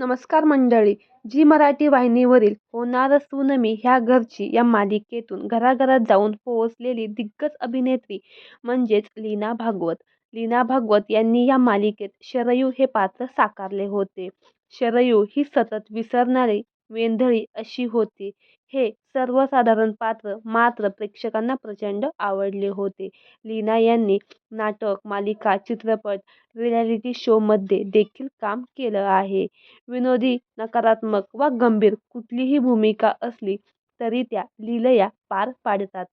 नमस्कार मंडळी. जी मराठी वाहिनीवरील होणार सुनमी ह्या घरची या मालिकेतून घराघरात जाऊन पोहोचलेली दिग्गज अभिनेत्री म्हणजेच लीना भागवत. लीना भागवत यांनी या मालिकेत शरयू हे पात्र साकारले होते. शरयू ही सतत विसरणारी वेंधळी अशी होती. हे सर्वसाधारण पात्र मात्र प्रेक्षकांना प्रचंड आवडले होते. लीना यांनी नाटक मालिका चित्रपट रिॲलिटी शोमध्ये देखील काम केलं आहे. विनोदी नकारात्मक वा गंभीर कुठलीही भूमिका असली तरी त्या लीलया पार पाडतात.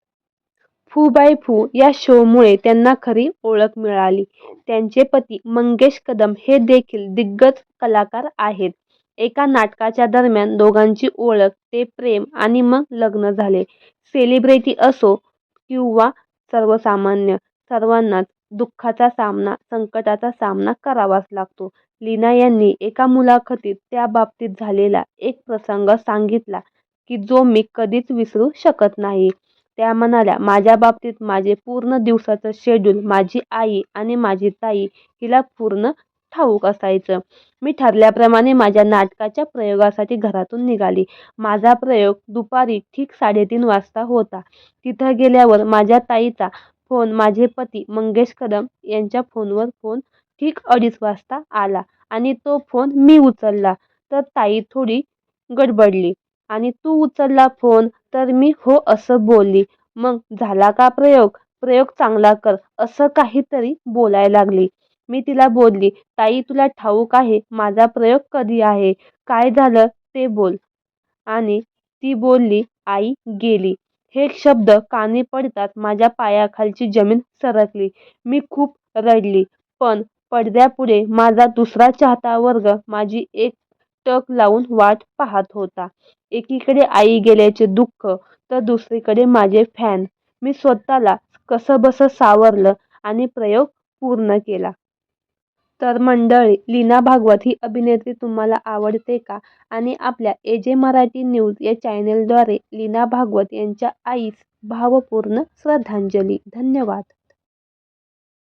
फू बाय फू या शोमुळे त्यांना खरी ओळख मिळाली. त्यांचे पती मंगेश कदम हे देखील दिग्गज कलाकार आहेत. एका नाटकाच्या दरम्यान दोघांची ओळख ते प्रेम आणि मग लग्न झाले. सेलिब्रिटी असो किंवा सर्वसामान्य सर्वांनाच दुःखाचा सामना संकटाचा सामना करावाच लागतो. लीना यांनी एका मुलाखतीत त्याबाबतीत झालेला एक प्रसंग सांगितला की जो मी कधीच विसरू शकत नाही. त्या म्हणाल्या माझ्या बाबतीत माझे पूर्ण दिवसाचं शेड्यूल माझी आई आणि माझी ताई हिला पूर्ण ठाऊक असायचं. मी ठरल्याप्रमाणे माझ्या नाटकाच्या प्रयोगासाठी घरातून निघाली. माझा प्रयोग दुपारी ठीक साडेतीन वाजता होता. तिथं गेल्यावर माझ्या ताईचा फोन माझे पती मंगेश कदम यांच्या फोनवर फोन ठीक अडीच वाजता आला आणि तो फोन मी उचलला. तर ताई थोडी गडबडली. आणि तू उचलला फोन? तर मी हो असं बोलली. मग झाला का प्रयोग? प्रयोग चांगला कर. असं काहीतरी बोलायला लागली. मी तिला बोलली ताई तुला ठाऊक आहे माझा प्रयोग कधी आहे? काय झालं? ते बोल. आणि ती बोलली आई गेली. हे शब्द कानी पडताच माझ्या पायाखालची जमीन सरकली. मी खूप रडली. पण पडद्यापुढे माझा दुसरा चाहता वर्ग माझी एक टक लावून वाट पाहत होता. एकीकडे आई गेल्याचे दुःख तर दुसरीकडे माझे फॅन मी स्वतःला कसंबसं सावरलं आणि प्रयोग पूर्ण केला. तर मंडळी लीना भागवत ही अभिनेत्री तुम्हाला आवडते का? आणि आपल्या ए जे मराठी न्यूज या चॅनेलद्वारे लीना भागवत यांच्या आईस भावपूर्ण श्रद्धांजली. धन्यवाद.